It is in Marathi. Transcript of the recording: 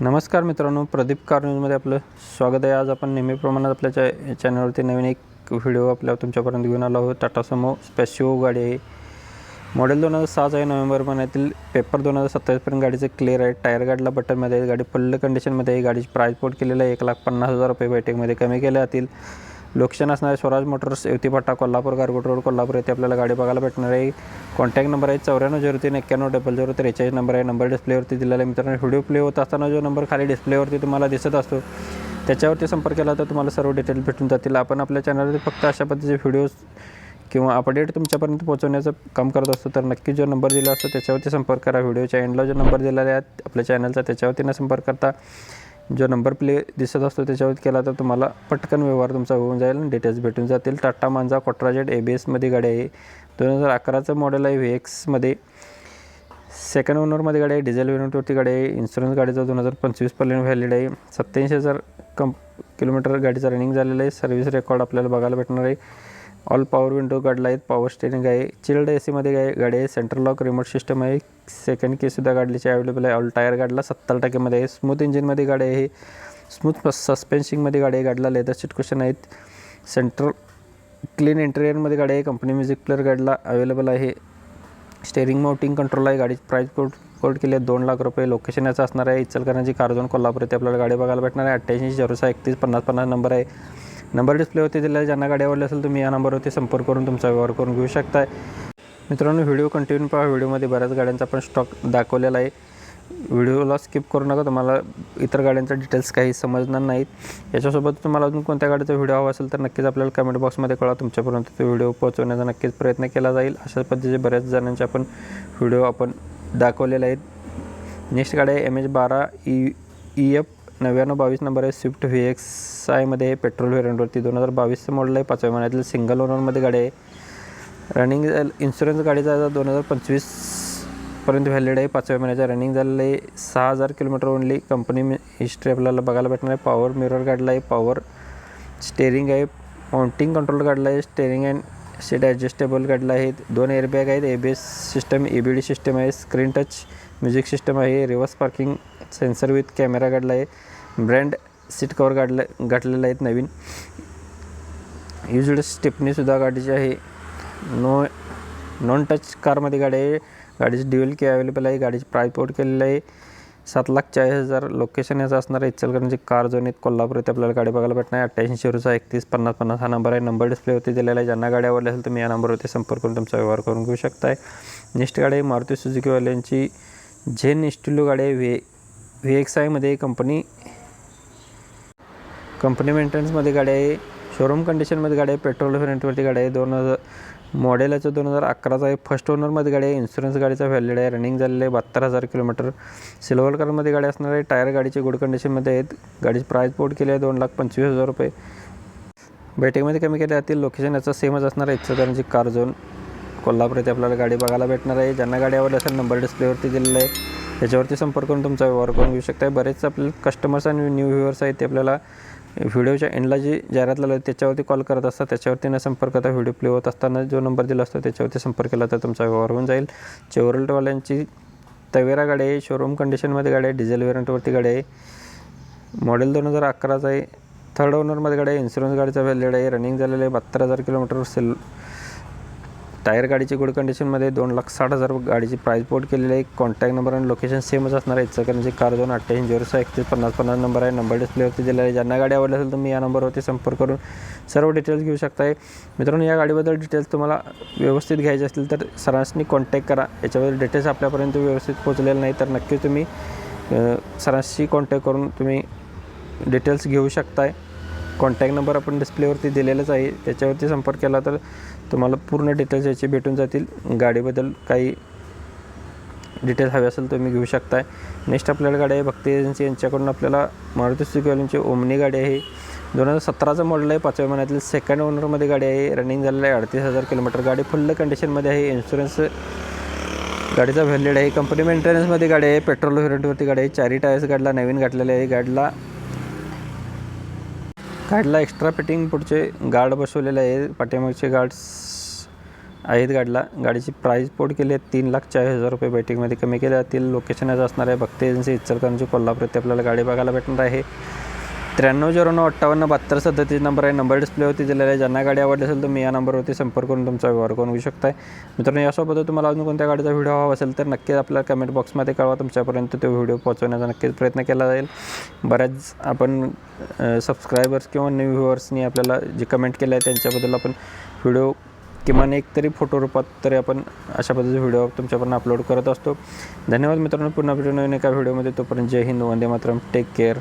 नमस्कार मित्रांनो प्रदीप कार न्यूजमध्ये आपलं स्वागत आहे. आज आपण नेहमीप्रमाणे आपल्या चॅ चॅनलवरती नवीन एक व्हिडिओ आपल्या तुमच्यापर्यंत घेऊन आलो आहोत. टाटा समो स्पॅशिओ गाडी आहे. मॉडेल दोन हजार सहाच आहे नोव्हेंबर महिन्यातील पेपर दोन हजार सत्तावीसपर्यंत गाडीचे क्लिअर आहे. टायर गाडीला बटनमध्ये आहे. गाडी फुल्ल कंडिशनमध्ये आहे. गाडीची प्राईस पोट केलेलं आहे. एक लाख पन्नास हजार रुपये बैठकमध्ये कमी केल्या जातील. लोकेशन असणारे स्वराज मोटर्स युतीपाटा कोल्हापूर गारगोट रोड कोल्हापूर येथे आपल्याला गाडी बघायला भेटणार आहे. कॉन्टॅक्ट नंबर आहे चौऱ्याण्णव झिरो तीन एक्क्याण्णव डबल झिरो त्रेचाळीस. नंबर आहे नंबर डिस्प्लेवरती दिलेला आहे मित्रांनो. व्हिडिओ प्ले होत असताना जो नंबर खाली डिस्प्लेवरती तुम्हाला दिसत असतो त्याच्यावरती संपर्क केला तर तुम्हाला सर्व डिटेल भेटून जातील. आपण आपल्या चॅनलवरती फक्त अशा पद्धतीचे व्हिडिओज किंवा अपडेट तुमच्यापर्यंत पोहोचवण्याचं काम करत असतो तर नक्की जो नंबर दिला असतो त्याच्यावरती संपर्क करा. व्हिडिओच्या एंडला जो नंबर दिलेला आहे आपल्या चॅनलचा त्याच्यावरती न संपर्क करता जो नंबर प्ले दिसत असतो त्याच्यावर केला तर तुम्हाला पटकन व्यवहार तुमचा होऊन जाईल आणि डिटेल्स भेटून जातील. टाटा मांजा कॉट्राजेट ए बी एसमध्ये गाडी आहे. दोन हजार अकराचं मॉडेल आहे व्ही एक्समध्ये सेकंड ओनरमध्ये गाडी आहे. डिझेल वेरियंटवरती गाडी आहे. इन्शुरन्स गाडीचा दोन हजार पंचवीसपर्यंत व्हॅलिड आहे. सत्याऐंशी हजार कम किलोमीटर गाडीचं रनिंग झालेलं आहे. सर्व्हिस रेकॉर्ड आपल्याला बघायला भेटणार आहे. ऑल पॉवर विंडो गाडला आहेत पॉवर स्टेरिंग आहे चिल्ड ए सीमध्ये गा गाडी आहे. सेंट्रल लॉक रिमोट सिस्टम आहे. सेकंड केसुद्धा गाडीची अवेलेबल आहे. ऑल टायर गाडला सत्तर टक्केमध्ये आहे. स्मूथ इंजिनमध्ये गाडी आहे. स्मूथ सस्पेन्शिंगमध्ये गाडी आहे. गाडीला लेदर सीट क्वेश्चन आहेत. सेंट्रल क्लीन इंटेरियरमध्ये गाडी आहे. कंपनी म्युझिक प्लेअर गाडीला अवेलेबल आहे. स्टेअरिंग माउंटिंग कंट्रोल आहे. गाडीची प्राईस कोट कोट केली आहे. दोन लाख रुपये. लोकेशन याचं असणार आहे. इचलकरंजी कारजोन कोल्हापूर येथे आपल्याला गाडी बघायला भेटणार आहे. अठ्ठ्याऐंशी झिरो सहा एकतीस पन्नास पन्नास नंबर आहे. नंबर डिस्प्लेवरती दिला ज्यांना गाडी आवडली असेल तुम्ही या नंबरवरती संपर्क करून तुमचा व्यवहार करून घेऊ शकताय. मित्रांनो व्हिडिओ कंटिन्यू पहा. व्हिडिओमध्ये बऱ्याच गाड्यांचा पण स्टॉक दाखवलेला आहे. व्हिडिओला स्किप करू नका. तुम्हाला इतर गाड्यांचा डिटेल्स काही समजणार नाहीत. याच्यासोबत तुम्हाला अजून कोणत्या गाडीचा व्हिडिओ हवा असेल तर नक्कीच आपल्याला कमेंट बॉक्समध्ये कळा तुमच्यापर्यंत तो व्हिडिओ पोहोचवण्याचा नक्कीच प्रयत्न केला जाईल. अशा पद्धतीचे बऱ्याच जणांचे आपण व्हिडिओ आपण दाखवलेले आहेत. नेक्स्ट गाडी आहे एम एच बारा ई ई एफ नव्याण्णव बावीस नंबर आहे स्विफ्ट व्ही एक्स आयमध्ये आहे पेट्रोल व्हेरियंटवरती दोन हजार बावीसचं मॉडेल आहे. पाचव्या महिन्यातील सिंगल ओनरमध्ये गाडी आहे. रनिंग इन्शुरन्स गाडीचा दोन हजार पंचवीसपर्यंत व्हॅलिड आहे. पाचव्या महिन्याचा रनिंग झालेलं आहे सहा हजार किलोमीटर ओनली. कंपनी हिस्ट्री आपल्याला बघायला भेटणार आहे. पॉवर मिरर काढला आहे. पॉवर स्टेअरिंग आहे. माउंटिंग कंट्रोल काढला आहे. स्टेअरिंग अँड सीट ॲडजस्टेबल काढला आहे. दोन एअरबॅग आहेत. A B S system A B D system आहे. स्क्रीन टच म्युझिक सिस्टम आहे. Reverse parking sensor with camera काढला आहे. ब्रँड सीट कवर काढलं गाठलेलं आहेत नवीन. युजड स्टेपनीसुद्धा गाडीची आहे. नो नॉन टच कारमध्ये गाडी आहे. गाडीची ड्युएल की अवेलेबल आहे. गाडीची प्राईस पोर्ट केलेलं आहे. सात लाख चाळीस हजार लोकेशन याचं असणार आहे. इचलकरंजी कार झोन येत कोल्हापूर येथे आपल्याला गाडी बघायला भेटणार आहे. अठ्ठ्याऐंशी शिरूचा एकतीस पन्नास पन्नास हा नंबर आहे. नंबर डिस्प्लेवरती दिलेला आहे. ज्यांना गाडी आवडली असेल तुम्ही या नंबरवरती संपर्क करून तुमचा व्यवहार करून घेऊ शकताय. नेक्स्ट गाडी आहे मारुती सुझुकीवाल्यांची झेन इस्टिलो गाडी आहे. व्ही व्ही एक्स आयमध्ये कंपनी कंपनी मेंटेनन्समध्ये गाडी आहे शोरूम कंडिशनमध्ये गाडी आहे पेट्रोल व्हेरियंटवरती गाडी आहे. दोन हजार मॉडेलाचं दोन हजार अकराचा आहे. फर्स्ट ओनरमध्ये गाडी आहे इन्शुरन्स गाडीचा व्हॅलिड आहे रनिंग झालेलं आहे बहात्तर हजार किलोमीटर सिल्वर कलरमध्ये गाडी असणार आहे टायर गाडीचे गुड कंडिशनमध्ये आहेत. गाडीची प्राईस पोर्ट केली आहे दोन लाख पंचवीस हजार रुपये. बैठकीमध्ये कमी केले जातील. लोकेशन याचं सेमच असणार आहे. इचलकरंजी कार झोन कोल्हापूर येथे आपल्याला गाडी बघायला भेटणार आहे. ज्यांना गाडी आवडली असेल नंबर डिस्प्लेवरती दिलेला आहे. त्याच्यावरती संपर्क करून तुमचा व्यवहार करून घेऊ शकता बरेच आपले कस्टमर्स आणि न्यू व्ह्युअर्स आहेत ते आपल्याला व्हिडिओच्या एंडला जी जाहिरात लावली त्याच्यावरती कॉल करत असतात. त्याच्यावरती न संपर्क करता व्हिडिओ प्ले होत असताना जो नंबर दिला असतो त्याच्यावरती संपर्क केला तर तुमचा व्यवहार होऊन जाईल. चेवरलटवाल्यांची तवेरा गाडी आहे शोरूम कंडिशनमध्ये गाडी आहे डिझेल वेरियंटवरती गाडी आहे. मॉडेल दोन हजार अकराचा आहे थर्ड ओनरमध्ये गाडी आहे इन्शुरन्स गाडीचा व्हॅलिड आहे रनिंग झालेलं आहे बहात्तर हजार किलोमीटर सेल टायर गाडीची गुड कंडिशनमध्ये दोन लाख साठ हजार गाडीची प्राईस पोट केलेली आहे. कॉन्टॅक्ट नंबर आणि लोकेशन सेमच असणार आहे. इचलकरंजी कार दोन अठ्ठ्याऐंशी झिरो सहा एकतीस पन्नास पन्नास नंबर आहे. नंबर डिस्प्लेवरती दिलेला आहे. ज्यांना गाडी आवडली असेल तुम्ही या नंबरवरती संपर्क करून सर्व डिटेल्स घेऊ शकताय. मित्रांनो या गाडीबद्दल डिटेल्स तुम्हाला व्यवस्थित घ्यायचे असतील तर सरांशनी कॉन्टॅक्ट करा. याच्याबद्दल डिटेल्स आपल्यापर्यंत व्यवस्थित पोचलेलं नाही तर नक्की तुम्ही सरांशी कॉन्टॅक्ट करून तुम्ही डिटेल्स घेऊ शकताय. कॉन्टॅक्ट नंबर आपण डिस्प्लेवरती दिलेलाच आहे. त्याच्यावरती संपर्क केला तर तुम्हाला पूर्ण डिटेल्स याची भेटून जातील. गाडीबद्दल काही डिटेल्स हवे असेल तुम्ही घेऊ शकताय. नेक्स्ट आपल्याला गाडी आहे भक्ती एजन्सी यांच्याकडून आपल्याला मारुती सुझुकीवाल्यांची ओमनी गाडी आहे. दोन हजार सतराचं मॉडेल आहे. पाचव्या महिन्यातील सेकंड ओनरमध्ये गाडी आहे. रनिंग झालेलं आहे अडतीस हजार किलोमीटर. गाडी फुल्ल कंडिशनमध्ये आहे. इन्शुरन्स गाडीचा व्हॅलिड आहे. कंपनी मेंटेनन्समध्ये गाडी आहे. पेट्रोल व्हेरियंटवरती गाडी आहे. चारी टायर्स गाडीला नवीन घातलेले आहे. गाडीला गाडीला एक्स्ट्रा फिटिंग पुढचे गार्ड बसवलेले आहे पाठीमागचे गार्ड्स आहेत गाडीला. गाडीची प्राईस पोट केली आहे तीन लाख चाळीस हजार रुपये. बैठकीमध्ये कमी केल्या जातील. लोकेशन असणार आहे. भक्ती एजन्सी इचलकरंजी कोल्हापूर ते आपल्याला गाडी बघायला भेटणार आहे. त्र्याण्णव झिरो नऊ अठ्ठावन्न बहात्तर सदतीस नंबर आहे. नंबर डिस्प्लेवरती दिलेला आहे. ज्यांना गाडी आवडली असेल तर मी या नंबरवरती संपर्क करून तुमचा व्यवहार करून घेऊ शकताय. मित्रांनो यासोबत तुम्हाला अजून कोणत्या गाडीचा व्हिडिओ हवा असेल तर नक्कीच आपल्या कमेंट बॉक्समध्ये कळवा. तुमच्यापर्यंत तो व्हिडिओ पोहोचवण्याचा नक्कीच प्रयत्न केला जाईल. बऱ्याच आपण सबस्क्रायबर्स किंवा न्यू व्ह्युअर्सनी आपल्याला जे कमेंट केलं आहे त्यांच्याबद्दल आपण व्हिडिओ किमान एक तरी फोटो रूपात तरी आपण अशा पद्धतीचे व्हिडिओ तुमच्यापर्यंत अपलोड करत असतो. धन्यवाद मित्रांनो. पुन्हा भेटून नवीन एका व्हिडिओमध्ये तोपर्यंत जय हिंद. वंदे मातरम. Take care